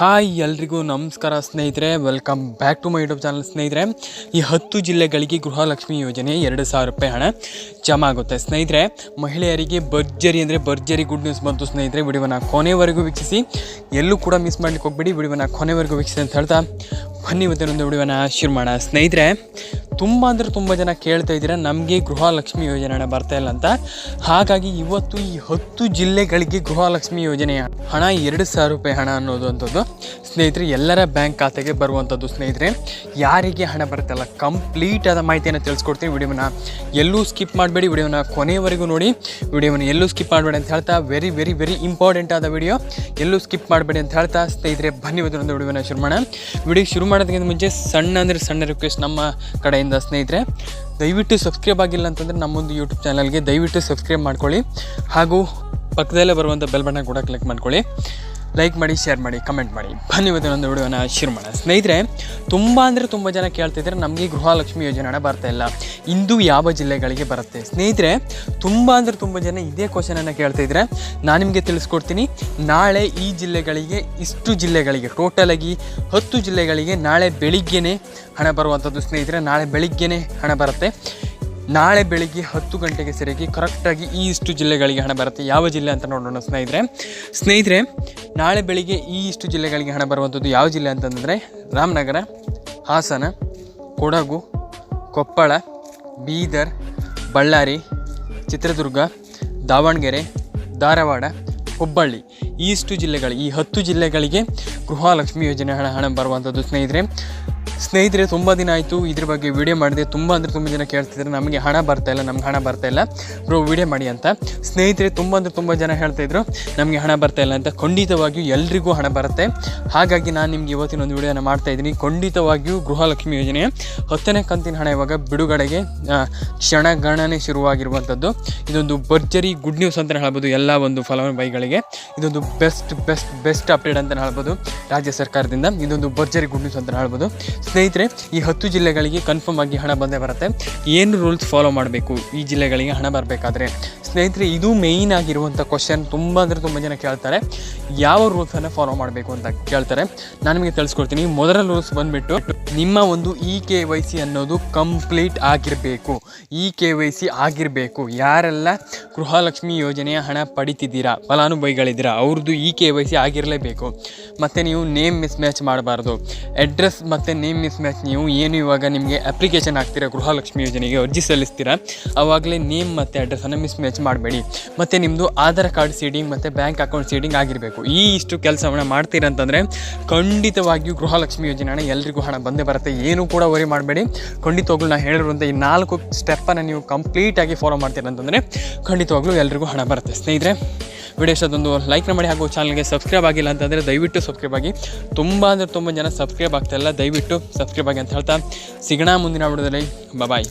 Hi ಎಲ್ರಿಗೂ ನಮಸ್ಕಾರ ಸ್ನೇಹಿತರೆ welcome back to my YouTube channel ಸ್ನೇಹಿತರೆ. ಈ ಹತ್ತು ಜಿಲ್ಲೆಗಳಿಗೆ ಗೃಹಲಕ್ಷ್ಮಿ ಯೋಜನೆ ಎರಡು ಸಾವಿರ ರೂಪಾಯಿ ಹಣ ಜಮಾ ಆಗುತ್ತೆ. ಸ್ನೇಹಿತರೆ, ಮಹಿಳೆಯರಿಗೆ ಭರ್ಜರಿ ಅಂದರೆ ಭರ್ಜರಿ ಗುಡ್ ನ್ಯೂಸ್ ಬಂತು ಸ್ನೇಹಿತರೆ. ವಿಡಿಯೋನ ಕೊನೆವರೆಗೂ ವೀಕ್ಷಿಸಿ. ಎಲ್ಲೂ ಕೂಡ ಮಿಸ್ ಮಾಡ್ಲಿಕ್ಕೆ ಹೋಗಬೇಡಿ, ವಿಡಿಯೋನ ಕೊನೆವರೆಗೂ ವೀಕ್ಷಿಸಿ ಅಂತ ಹೇಳ್ತಾ ಬನ್ನಿ ಇವತ್ತಿನೊಂದು ವಿಡಿಯೋನ ಶುರು ಮಾಡೋಣ. ಸ್ನೇಹಿತರೆ ತುಂಬ ಅಂದರೆ ತುಂಬ ಜನ ಕೇಳ್ತಾ ಇದ್ದೀರಾ, ನಮಗೆ ಗೃಹಲಕ್ಷ್ಮಿ ಯೋಜನೆ ಬರ್ತಾ ಇಲ್ಲ ಅಂತ. ಹಾಗಾಗಿ ಇವತ್ತು ಈ ಹತ್ತು ಜಿಲ್ಲೆಗಳಿಗೆ ಗೃಹಲಕ್ಷ್ಮಿ ಯೋಜನೆಯ ಹಣ, ಎರಡು ಸಾವಿರ ರೂಪಾಯಿ ಹಣ ಅನ್ನೋದು ಅಂಥದ್ದು. ಸ್ನೇಹಿತರೆ, ಎಲ್ಲರ ಬ್ಯಾಂಕ್ ಖಾತೆಗೆ ಬರುವಂಥದ್ದು ಸ್ನೇಹಿತರೆ. ಯಾರಿಗೆ ಹಣ ಬರ್ತಲ್ಲ ಕಂಪ್ಲೀಟ್ ಆದ ಮಾಹಿತಿಯನ್ನು ತಿಳಿಸ್ಕೊಡ್ತೀನಿ. ವಿಡಿಯೋನ ಎಲ್ಲೂ ಸ್ಕಿಪ್ ಮಾಡಬೇಡಿ. ವಿಡಿಯೋನ ಕೊನೆಯವರೆಗೂ ನೋಡಿ. ವಿಡಿಯೋನ ಎಲ್ಲೂ ಸ್ಕಿಪ್ ಮಾಡಬೇಡಿ ಅಂತ ಹೇಳ್ತಾ ವೆರಿ ವೆರಿ ವೆರಿ ಇಂಪಾರ್ಟೆಂಟ್ ಆದ ವಿಡಿಯೋ. ಎಲ್ಲೂ ಸ್ಕಿಪ್ ಮಾಡಬೇಡಿ ಅಂತ ಹೇಳ್ತಾ, ಸ್ನೇಹಿತರೆ, ಬನ್ನಿ ಒಂದು ವಿಡಿಯೋನ ಶುರು ಮಾಡೋಣ. ವಿಡಿಯೋ ಶುರು ಮಾಡೋದಕ್ಕಿಂತ ಮುಂಚೆ ಸಣ್ಣ ಅಂದರೆ ಸಣ್ಣ ರಿಕ್ವೆಸ್ಟ್ ನಮ್ಮ ಕಡೆಯಿಂದ ಸ್ನೇಹಿತರೆ, ದಯವಿಟ್ಟು ಸಬ್ಸ್ಕ್ರೈಬ್ ಆಗಿಲ್ಲ ಅಂತಂದರೆ ನಮ್ಮೊಂದು ಯೂಟ್ಯೂಬ್ ಚಾನಲ್ಗೆ ದಯವಿಟ್ಟು ಸಬ್ಸ್ಕ್ರೈಬ್ ಮಾಡ್ಕೊಳ್ಳಿ. ಹಾಗೂ ಪಕ್ಕದಲ್ಲೇ ಬರುವಂಥ ಬೆಲ್ ಬಟನ್ ಕೂಡ ಕ್ಲಿಕ್ ಮಾಡ್ಕೊಳ್ಳಿ. ಲೈಕ್ ಮಾಡಿ ಶೇರ್ ಮಾಡಿ ಕಮೆಂಟ್ ಮಾಡಿ. ಬನ್ನಿ ಇವತ್ತಿನೊಂದು ವಿಡಿಯೋನ ಶೇರ್ ಮಾಡೋಣ. ಸ್ನೇಹಿತರೆ, ತುಂಬ ಅಂದರೆ ತುಂಬ ಜನ ಕೇಳ್ತಿದ್ರೆ ನಮಗೆ ಗೃಹಲಕ್ಷ್ಮಿ ಯೋಜನೆ ಹಣ ಬರ್ತಾ ಇಲ್ಲ. ಇಂದು ಯಾವ ಜಿಲ್ಲೆಗಳಿಗೆ ಬರುತ್ತೆ? ಸ್ನೇಹಿತರೆ, ತುಂಬ ಅಂದರೆ ತುಂಬ ಜನ ಇದೇ ಕ್ವಶನನ್ನು ಕೇಳ್ತಿದ್ರೆ ನಾನು ನಿಮಗೆ ತಿಳಿಸ್ಕೊಡ್ತೀನಿ. ನಾಳೆ ಈ ಜಿಲ್ಲೆಗಳಿಗೆ, ಇಷ್ಟು ಜಿಲ್ಲೆಗಳಿಗೆ ಟೋಟಲಾಗಿ ಹತ್ತು ಜಿಲ್ಲೆಗಳಿಗೆ ನಾಳೆ ಬೆಳಿಗ್ಗೆನೇ ಹಣ ಬರುವಂಥದ್ದು ಸ್ನೇಹಿತರೆ, ನಾಳೆ ಬೆಳಿಗ್ಗೆನೇ ಹಣ ಬರುತ್ತೆ. ನಾಳೆ ಬೆಳಿಗ್ಗೆ ಹತ್ತು ಗಂಟೆಗೆ ಸರಿಯಾಗಿ ಕರೆಕ್ಟಾಗಿ ಈ ಇಷ್ಟು ಜಿಲ್ಲೆಗಳಿಗೆ ಹಣ ಬರುತ್ತೆ. ಯಾವ ಜಿಲ್ಲೆ ಅಂತ ನೋಡೋಣ ಸ್ನೇಹಿತರೆ. ಸ್ನೇಹಿತರೆ, ನಾಳೆ ಬೆಳಿಗ್ಗೆ ಈ ಇಷ್ಟು ಜಿಲ್ಲೆಗಳಿಗೆ ಹಣ ಬರುವಂಥದ್ದು ಯಾವ ಜಿಲ್ಲೆ ಅಂತಂದರೆ ರಾಮನಗರ, ಹಾಸನ, ಕೊಡಗು, ಕೊಪ್ಪಳ, ಬೀದರ್, ಬಳ್ಳಾರಿ, ಚಿತ್ರದುರ್ಗ, ದಾವಣಗೆರೆ, ಧಾರವಾಡ, ಹುಬ್ಬಳ್ಳಿ. ಇಷ್ಟು ಜಿಲ್ಲೆಗಳು, ಈ ಹತ್ತು ಜಿಲ್ಲೆಗಳಿಗೆ ಗೃಹಲಕ್ಷ್ಮಿ ಯೋಜನೆ ಹಣ ಹಣ ಬರುವಂಥದ್ದು ಸ್ನೇಹಿತರೆ. ಸ್ನೇಹಿತರೆ, ತುಂಬ ದಿನ ಆಯಿತು. ಇದ್ರ ಬಗ್ಗೆ ವಿಡಿಯೋ ಮಾಡಿದೆ. ತುಂಬ ಅಂದರೆ ತುಂಬ ಜನ ಕೇಳ್ತಿದ್ರೆ. ನಮಗೆ ಹಣ ಬರ್ತಾ ಇಲ್ಲ. ನಮ್ಗೆ ಹಣ ಬರ್ತಾ ಇಲ್ಲ. ಬ್ರೋ ವೀಡಿಯೋ ಮಾಡಿ ಅಂತ. ಸ್ನೇಹಿತರೆ, ತುಂಬ ಅಂದರೆ ತುಂಬ ಜನ ಹೇಳ್ತಾಯಿದ್ರು ನಮಗೆ ಹಣ ಬರ್ತಾ ಇಲ್ಲ ಅಂತ. ಖಂಡಿತವಾಗಿಯೂ ಎಲ್ರಿಗೂ ಹಣ ಬರುತ್ತೆ. ಹಾಗಾಗಿ ನಾನು ನಿಮ್ಗೆ ಇವತ್ತಿನ ಒಂದು ವಿಡಿಯೋನ ಮಾಡ್ತಾ ಇದ್ದೀನಿ. ಖಂಡಿತವಾಗಿಯೂ ಗೃಹಲಕ್ಷ್ಮಿ ಯೋಜನೆ. ಹತ್ತನೇ ಕಂತಿನ ಹಣ ಇವಾಗ ಬಿಡುಗಡೆಗೆ ಕ್ಷಣಗಣನೆ ಶುರುವಾಗಿರುವಂಥದ್ದು ಇದೊಂದು ಭರ್ಜರಿ ಗುಡ್ ನ್ಯೂಸ್ ಅಂತಲೇ ಹೇಳ್ಬೋದು. ಎಲ್ಲ ಒಂದು ಫಲಾನುಭವಿಗಳಿಗೆ. ಇದೊಂದು ಬೆಸ್ಟ್ ಬೆಸ್ಟ್ ಬೆಸ್ಟ್ ಅಪ್ಡೇಟ್ ಅಂತಲೇ ಹೇಳ್ಬೋದು. ರಾಜ್ಯ ಸರ್ಕಾರದಿಂದ ಇದೊಂದು ಭರ್ಜರಿ ಗುಡ್ ನ್ಯೂಸ್ ಅಂತ ಹೇಳ್ಬೋದು. ಸ್ನೇಹಿತರೆ, ಈ ಹತ್ತು ಜಿಲ್ಲೆಗಳಿಗೆ ಕನ್ಫರ್ಮ್ ಆಗಿ ಹಣ ಬಂದೇ ಬರುತ್ತೆ. ಏನು ರೂಲ್ಸ್ ಫಾಲೋ ಮಾಡಬೇಕು ಈ ಜಿಲ್ಲೆಗಳಿಗೆ ಹಣ ಬರಬೇಕಾದ್ರೆ? ಸ್ನೇಹಿತರೆ, ಇದು ಮೇಯ್ನ್ ಆಗಿರುವಂಥ ಕ್ವಶನ್ ತುಂಬ ಅಂದರೆ ತುಂಬ ಜನ ಕೇಳ್ತಾರೆ. ಯಾವ ರೂಲ್ಸನ್ನು ಫಾಲೋ ಮಾಡಬೇಕು ಅಂತ ಕೇಳ್ತಾರೆ. ನಾನು ನಿಮಗೆ ತಿಳಿಸ್ಕೊಡ್ತೀನಿ. ಮೊದಲ ರೂಲ್ಸ್ ಬಂದುಬಿಟ್ಟು ನಿಮ್ಮ ಒಂದು ಇ ಕೆ ವೈ ಸಿ ಅನ್ನೋದು ಕಂಪ್ಲೀಟ್ ಆಗಿರಬೇಕು. ಇ ಕೆ ವೈ ಸಿ ಆಗಿರಬೇಕು. ಯಾರೆಲ್ಲ ಗೃಹಲಕ್ಷ್ಮಿ ಯೋಜನೆಯ ಹಣ ಪಡಿತಿದ್ದೀರಾ, ಫಲಾನುಭವಿಗಳಿದ್ದೀರಾ, ಅವ್ರದ್ದು ಇ ಕೆ ವೈ ಸಿ ಆಗಿರಲೇಬೇಕು. ಮತ್ತು ನೀವು ನೇಮ್ ಮಿಸ್ ಮ್ಯಾಚ್ ಮಾಡಬಾರ್ದು. ಅಡ್ರೆಸ್ ಮತ್ತು ನೇಮ್ ಮಿಸ್ ಮ್ಯಾಚ್ ನೀವು, ಏನು ಇವಾಗ ನಿಮಗೆ ಅಪ್ಲಿಕೇಶನ್ ಹಾಕ್ತೀರಾ, ಗೃಹಲಕ್ಷ್ಮಿ ಯೋಜನೆಗೆ ಅರ್ಜಿ ಸಲ್ಲಿಸ್ತೀರಾ ಆವಾಗಲೇ ನೇಮ್ ಮತ್ತು ಅಡ್ರೆಸ್ಸನ್ನು ಮಿಸ್ ಮ್ಯಾಚ್ ಮಾಡಬೇಡಿ. ಮತ್ತು ನಿಮ್ಮದು ಆಧಾರ್ ಕಾರ್ಡ್ ಸೀಡಿಂಗ್ ಮತ್ತು ಬ್ಯಾಂಕ್ ಅಕೌಂಟ್ ಸೀಡಿಂಗ್ ಆಗಿರಬೇಕು. ಈ ಇಷ್ಟು ಕೆಲಸವನ್ನು ಮಾಡ್ತೀರಾ ಅಂತಂದರೆ, ಖಂಡಿತವಾಗಿಯೂ ಗೃಹಲಕ್ಷ್ಮಿ ಯೋಜನೆ ಹಣ ಎಲ್ರಿಗೂ ಹಣ ಬಂದೇ ಬರುತ್ತೆ. ಏನೂ ಕೂಡ ವರಿ ಮಾಡಬೇಡಿ. ಖಂಡಿತವಾಗ್ಲೂ ನಾನು ಹೇಳಿರುವಂಥ ಈ ನಾಲ್ಕು ಸ್ಟೆಪ್ಪನ್ನು ನೀವು ಕಂಪ್ಲೀಟಾಗಿ ಫಾಲೋ ಮಾಡ್ತೀರಂತಂದರೆ ಖಂಡಿತವಾಗ್ಲೂ ಎಲ್ರಿಗೂ ಹಣ ಬರುತ್ತೆ. ಸ್ನೇಹಿತರೆ ವಿಡಿಯೋ ಇಷ್ಟೊಂದು ಲೈಕ್ನ ಮಾಡಿ ಹಾಗೂ ಚಾನಲ್ಗೆ ಸಬ್ಸ್ಕ್ರೈಬ್ ಆಗಿಲ್ಲ ಅಂತಂದರೆ ದಯವಿಟ್ಟು ಸಬ್ಸ್ಕ್ರೈಬ್ ಆಗಿ. ತುಂಬ ಅಂದರೆ ತುಂಬ ಜನ ಸಬ್ಸ್ಕ್ರೈಬ್ ಆಗ್ತಾಯಿಲ್ಲ ದಯವಿಟ್ಟು ಸಬ್ಸ್ಕ್ರೈಬ್ ಆಗಿ ಅಂತ ಹೇಳ್ತಾ ಸಿಗೋಣ ಮುಂದಿನ ವಿಡಿಯೋದಲ್ಲಿ. ಬಾಯ್